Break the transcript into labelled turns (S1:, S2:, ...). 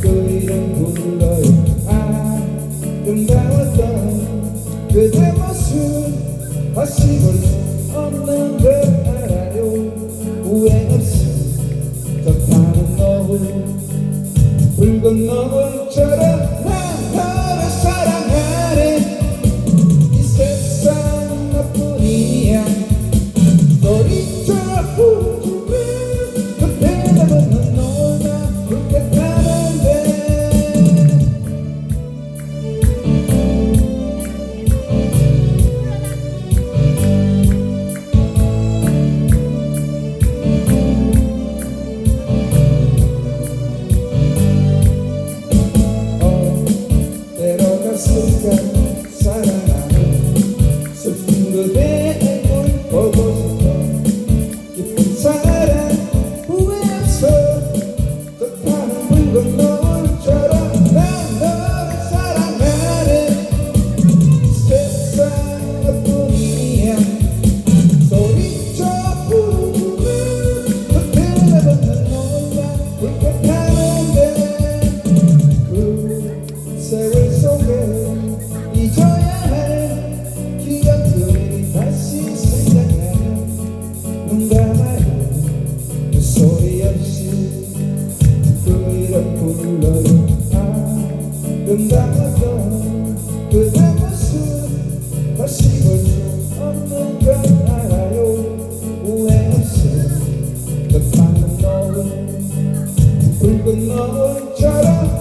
S1: 그 아름다웠던 그대 모습 다시 볼수 없는 듯. 눈 감아서 그 사무실 다시 볼수 없는 걸 알아요. 후회 없이 더 사는 너를 붉은 너울처럼